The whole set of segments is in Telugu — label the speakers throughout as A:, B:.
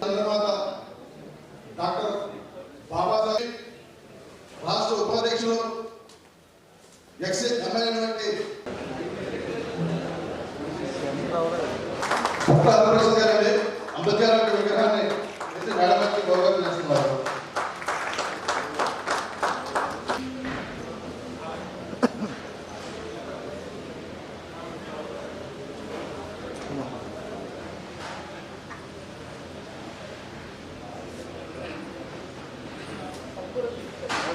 A: తర్వాత డాక్టర్ బాబాసాహెబ్ రాష్ట్ర ఉపాధ్యక్షులు ఎక్స్ ఎమ్మెల్యే డాక్టర్ అంబేద్కర్ గారి అంబేద్కర్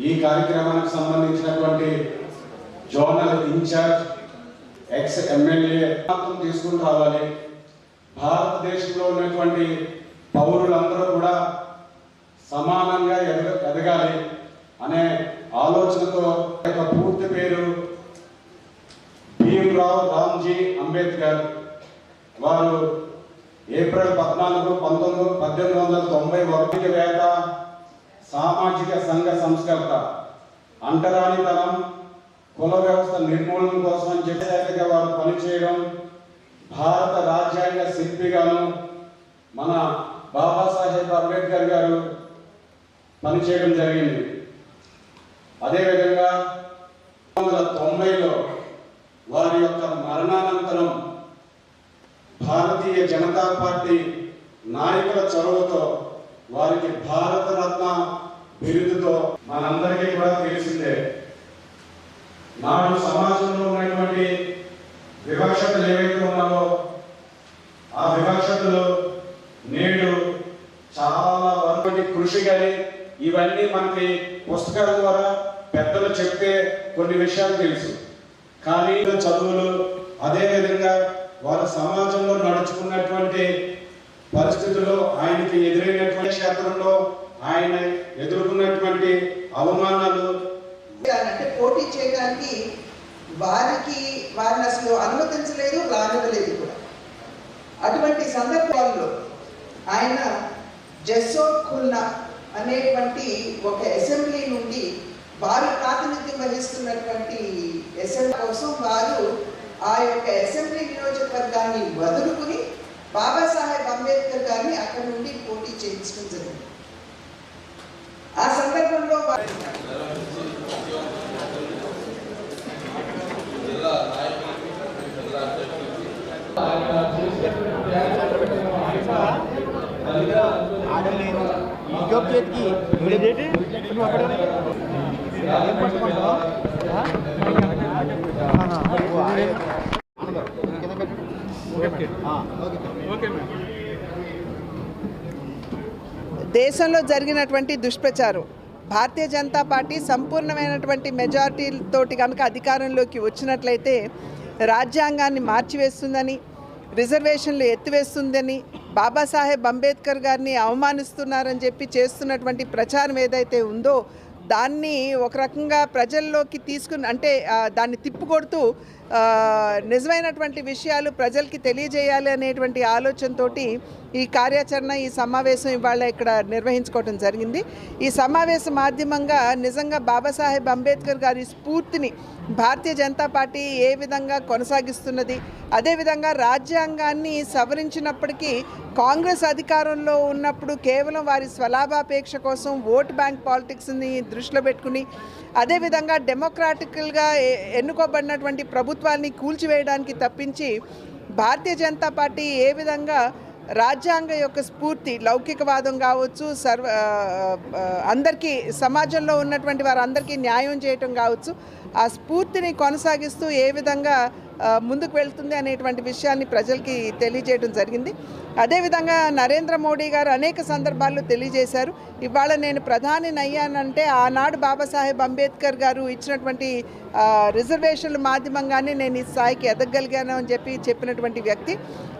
B: ఈ కార్యక్రమానికి సంబంధించినటువంటి జోనల్ ఇన్ఛార్జ్ ఎక్స్ ఎమ్మెల్యే తీసుకుని రావాలి. భారతదేశంలో ఉన్నటువంటి పౌరులందరూ కూడా సమానంగా ఎదగాలి అనే ఆలోచనతో యొక్క పూర్తి పేరు భీమ్రావ్ రామ్జీ అంబేద్కర్ వారు ఏప్రిల్ పద్నాలుగు పంతొమ్మిది పద్దెనిమిది వందల తొంభై ఒకటి వేత సామాజిక సంఘ సంస్కర్త అంటరానితనం కుల వ్యవస్థ నిర్మూలన కోసం అని చెప్పేదాకా వారు పనిచేయడం భారత రాజ్యాంగ శిల్పిగాను మన బాబాసాహెబ్ అంబేద్కర్ గారు పనిచేయడం జరిగింది. అదేవిధంగా వందల తొంభైలో వారి యొక్క మరణానంతరం భారతీయ జనతా పార్టీ నాయకుల చొరవతో వారికి భారత రత్న బిరుదుతో మనందరికీ కూడా తెలిసిందే. నాడు సమాజంలో ఉన్నటువంటి వివక్షతలు ఏవైతే ఉన్నావో ఆ వివక్షతలు నేడు చాలా వరకు కృషి కానీ ఇవన్నీ మనకి పుస్తకాల ద్వారా పెద్దలు చెప్తే కొన్ని విషయాలు తెలుసు. కానీ చదువులు అదే విధంగా వారి సమాజంలో నడుచుకున్నటువంటి పరిస్థితుల్లో ఆయనకి ఎదురైనటువంటి క్షేత్రంలో ఆయన ఎదుర్కొన్నటువంటి అవమానాలు
C: అంటే పోటీ చేయడానికి వారికి వారిని అసలు అనుమతించలేదు రానివ్వలేదు కూడా. అటువంటి సందర్భాల్లో ఆయన జస్సో ఖుల్నా అనేటువంటి ఒక అసెంబ్లీ నుండి వారు ప్రాతినిధ్యం వహిస్తున్నటువంటి అసెంబ్లీ కోసం వారు ఆ యొక్క అసెంబ్లీ నియోజకవర్గాన్ని వదులుకుని బాబాసాహెబ్ అంబేద్కర్ గారిని అక్కడ నుండి పోటీ చేయించడం జరిగింది. ఆ సందర్భంలో
D: ఆడలేదు ఈ జాబ్ చేతికి వీడేంటి నువ్వు అక్కడ ఏం పట్టుకుంటావు
C: దేశంలో జరిగినటువంటి దుష్ప్రచారం భారతీయ జనతా పార్టీ సంపూర్ణమైనటువంటి మెజారిటీతోటి కనుక అధికారంలోకి వచ్చినట్లయితే రాజ్యాంగాన్ని మార్చివేస్తుందని రిజర్వేషన్లు ఎత్తివేస్తుందని బాబాసాహెబ్ అంబేద్కర్ గారిని అవమానిస్తున్నారని చెప్పి చేస్తున్నటువంటి ప్రచారం ఏదైతే ఉందో దాన్ని ఒక రకంగా ప్రజల్లోకి తీసుకుని అంటే దాన్ని తిప్పుకొడుతూ నిజమైనటువంటి విషయాలు ప్రజలకి తెలియజేయాలి అనేటువంటి ఆలోచనతోటి ఈ కార్యాచరణ ఈ సమావేశం ఇవాళ ఇక్కడ నిర్వహించుకోవడం జరిగింది. ఈ సమావేశ మాధ్యమంగా నిజంగా బాబాసాహెబ్ అంబేద్కర్ గారి స్ఫూర్తిని భారతీయ జనతా పార్టీ ఏ విధంగా కొనసాగిస్తున్నది అదేవిధంగా రాజ్యాంగాన్ని సవరించినప్పటికీ కాంగ్రెస్ అధికారంలో ఉన్నప్పుడు కేవలం వారి స్వలాభాపేక్ష కోసం ఓట్ బ్యాంక్ పాలిటిక్స్ని దృష్టిలో పెట్టుకుని అదేవిధంగా డెమోక్రాటికల్గా ఎన్నుకోబడినటువంటి ఎన్నుకోబడినటువంటి ప్రభుత్వాన్ని కూల్చివేయడానికి తప్పించి భారతీయ జనతా పార్టీ ఏ విధంగా రాజ్యాంగ యొక్క స్ఫూర్తి లౌకికవాదం కావచ్చు సర్వ అందరికీ సమాజంలో ఉన్నటువంటి వారందరికీ న్యాయం చేయటం కావచ్చు ఆ స్ఫూర్తిని కొనసాగిస్తూ ఏ విధంగా ముందుకు వెళ్తుంది అనేటువంటి విషయాన్ని ప్రజలకి తెలియజేయడం జరిగింది. అదేవిధంగా నరేంద్ర మోడీ గారు అనేక సందర్భాల్లో తెలియజేశారు. ఇవాళ నేను ప్రధాని అయ్యానంటే ఆనాడు బాబాసాహెబ్ అంబేద్కర్ గారు ఇచ్చినటువంటి రిజర్వేషన్లు రిజర్వేషన్ల మాధ్యమంగానే నేను ఈ స్థాయికి ఎదగగలిగాను అని చెప్పి చెప్పినటువంటి వ్యక్తి.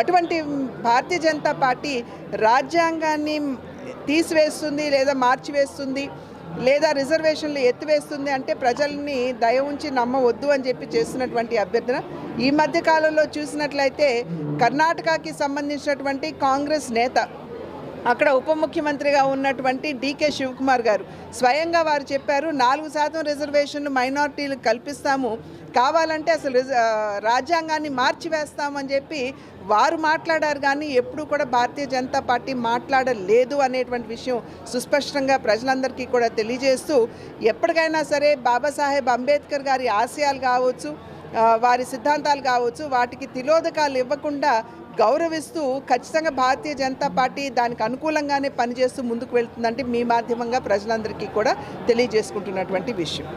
C: అటువంటి భారతీయ జనతా పార్టీ రాజ్యాంగాన్ని తీసివేస్తుంది లేదా మార్చివేస్తుంది. లేదా రిజర్వేషన్లు ఎత్తివేస్తుంది అంటే ప్రజల్ని దయ ఉంచి నమ్మవద్దు అని చెప్పి చేస్తున్నటువంటి అభ్యర్థన. ఈ మధ్య కాలంలో చూసినట్లయితే కర్ణాటకకి సంబంధించినటువంటి కాంగ్రెస్ నేత అక్కడ ఉప ముఖ్యమంత్రిగా ఉన్నటువంటి డీకే శివకుమార్ గారు. స్వయంగా వారు చెప్పారు నాలుగు శాతం రిజర్వేషన్లు మైనారిటీలకు కల్పిస్తాము. కావాలంటే అసలు రాజ్యాంగాన్ని మార్చివేస్తామని చెప్పి వారు మాట్లాడారు. కానీ ఎప్పుడు కూడా భారతీయ జనతా పార్టీ మాట్లాడలేదు అనేటువంటి విషయం సుస్పష్టంగా ప్రజలందరికీ కూడా తెలియజేస్తూ ఎప్పటికైనా సరే బాబాసాహెబ్ అంబేద్కర్ గారి ఆశయాలు కావచ్చు వారి సిద్ధాంతాలు కావచ్చు వాటికి తిలోదకాలు ఇవ్వకుండా గౌరవిస్తూ ఖచ్చితంగా భారతీయ జనతా పార్టీ దానికి అనుకూలంగానే పనిచేస్తూ ముందుకు వెళ్తుందంటే మీ మాధ్యమంగా ప్రజలందరికీ కూడా తెలియజేసుకుంటున్నటువంటి విషయం.